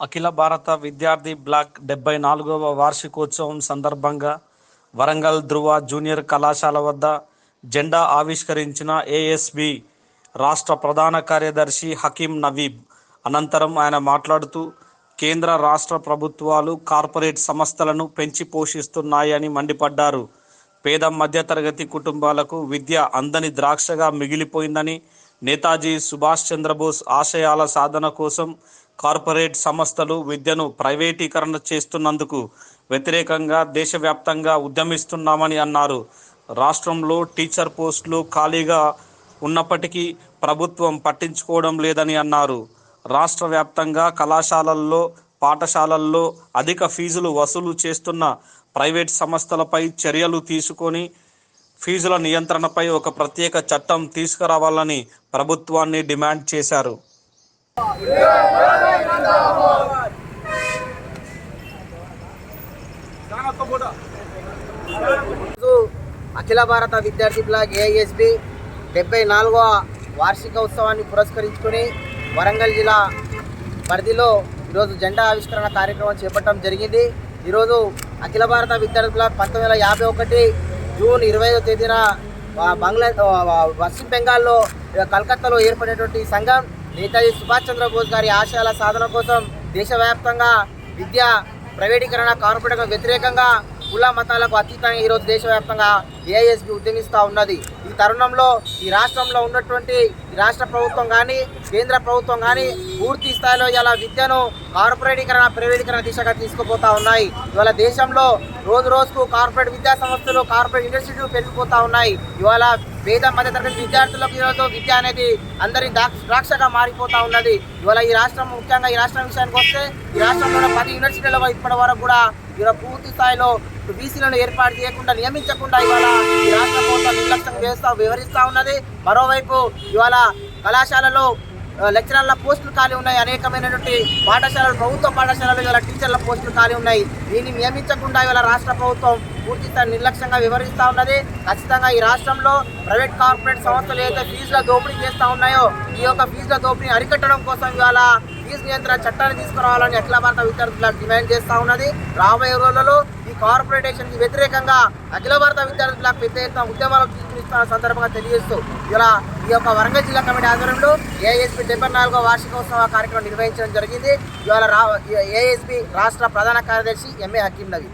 అఖిల భారత విద్యార్థి బ్లాక్ డెబ్బై నాలుగవ వార్షికోత్సవం సందర్భంగా వరంగల్ ధృవ జూనియర్ కళాశాల వద్ద జెండా ఆవిష్కరించిన ఏఎస్బి రాష్ట్ర ప్రధాన కార్యదర్శి హకీం నవీబ్. అనంతరం ఆయన మాట్లాడుతూ కేంద్ర రాష్ట్ర ప్రభుత్వాలు కార్పొరేట్ సంస్థలను పెంచి పోషిస్తున్నాయని మండిపడ్డారు. పేద మధ్యతరగతి కుటుంబాలకు విద్య అందని ద్రాక్షగా మిగిలిపోయిందని నేతాజీ సుభాష్ చంద్రబోస్ ఆశయాల సాధన కోసం కార్పొరేట్ సంస్థలు విద్యను ప్రైవేటీకరణ చేస్తున్నందుకు వ్యతిరేకంగా దేశవ్యాప్తంగా ఉద్యమిస్తున్నామని అన్నారు. రాష్ట్రంలో టీచర్ పోస్టులు ఖాళీగా ఉన్నప్పటికీ ప్రభుత్వం పట్టించుకోవడం లేదని అన్నారు. రాష్ట్ర వ్యాప్తంగా కళాశాలల్లో పాఠశాలల్లో అధిక ఫీజులు వసూలు చేస్తున్న ప్రైవేట్ సంస్థలపై చర్యలు తీసుకొని ఫీజుల నియంత్రణపై ఒక ప్రత్యేక చట్టం తీసుకురావాలని ప్రభుత్వాన్ని డిమాండ్ చేశారు. అఖిల భారత విద్యార్థి బ్లాక్ ఏఎస్బి డెబ్బై నాలుగవ వార్షిక ఉత్సవాన్ని పురస్కరించుకొని వరంగల్ జిల్లా పరిధిలో ఈరోజు జెండా ఆవిష్కరణ కార్యక్రమం చేపట్టడం జరిగింది. ఈరోజు అఖిల భారత విద్యార్థి బ్లాక్ పంతొమ్మిది వందల యాభై ఒకటి జూన్ ఇరవై ఐదో తేదీన బంగ్లా పశ్చిమ బెంగాల్లో కలకత్తాలో ఏర్పడినటువంటి సంఘం నేతాజీ సుభాష్ చంద్రబోస్ గారి ఆశయాల సాధన కోసం దేశవ్యాప్తంగా విద్య ప్రైవేటీకరణ కార్పొరేట్ వ్యతిరేకంగా కుల మతాలకు అతీతంగా ఈరోజు దేశవ్యాప్తంగా ఏఎస్పి ఉద్యమిస్తూ ఉన్నది. ఈ తరుణంలో ఈ రాష్ట్రంలో ఉన్నటువంటి రాష్ట్ర ప్రభుత్వం కానీ కేంద్ర ప్రభుత్వం కానీ పూర్తి స్థాయిలో ఇలా విద్యను కార్పొరేటీకరణ ప్రైవేటీకరణ దిశగా తీసుకుపోతా ఉన్నాయి. ఇవాళ దేశంలో రోజు రోజుకు కార్పొరేట్ విద్యా సంస్థలు కార్పొరేట్ ఇన్స్టిట్యూట్ పెరిగిపోతా ఉన్నాయి. ఇవాళ పేద మధ్య తరగతి విద్యార్థులకు ఈరోజు విద్య అనేది అందరి ద్రాక్ష ద్రాక్షగా మారిపోతా ఉన్నది. ఇవాళ ఈ రాష్ట్రం ముఖ్యంగా ఈ రాష్ట్రం విషయానికి వస్తే ఈ రాష్ట్రంలో పది యూనివర్సిటీల ఇప్పటి వరకు కూడా ఇవాళ పూర్తి స్థాయిలో బీసీలను ఏర్పాటు చేయకుండా నియమించకుండా ఇవాళ ఈ రాష్ట్ర ప్రభుత్వం నిర్లక్ష్యం చేస్తా వివరిస్తూ ఉన్నది. మరోవైపు ఇవాళ కళాశాలలో లెక్చరర్ల పోస్టులు ఖాళీ ఉన్నాయి. అనేకమైనటువంటి పాఠశాలలు ప్రభుత్వ పాఠశాలలు ఇవాళ టీచర్ల పోస్టులు ఖాళీ ఉన్నాయి. దీన్ని నియమించకుండా ఇవాళ రాష్ట్ర ప్రభుత్వం పూర్తి నిర్లక్ష్యంగా వివరిస్తూ ఉన్నది. ఖచ్చితంగా ఈ రాష్ట్రంలో ప్రైవేట్ కార్పొరేట్ సంస్థలు ఏదైతే ఫీజుల దోపిడీ చేస్తూ ఉన్నాయో ఈ యొక్క ఫీజుల దోపిడీని అరికట్టడం కోసం ఇవాళ ఫీజు నియంత్రణ చట్టాన్ని తీసుకురావాలని అఖిల భారత విద్యార్థుల డిమాండ్ చేస్తూ ఉన్నది. రాబోయే రోజులలో ఈ కార్పొరేటేషన్కి వ్యతిరేకంగా అఖిల భారత విద్యార్థులకు పెద్ద ఎత్తున ఉద్యమాలు తీసుకునిస్తున్న సందర్భంగా తెలియజేస్తూ ఇలా ఈ యొక్క వరంగల్ జిల్లా కమిటీ ఆధ్వర్యంలో ఏఎస్పీ డెబ్బై నాలుగో వార్షికోత్సవ కార్యక్రమం నిర్వహించడం జరిగింది. ఇవాళ రా ఏఎస్పీ రాష్ట్ర ప్రధాన కార్యదర్శి ఎంఏ హకీం నవీ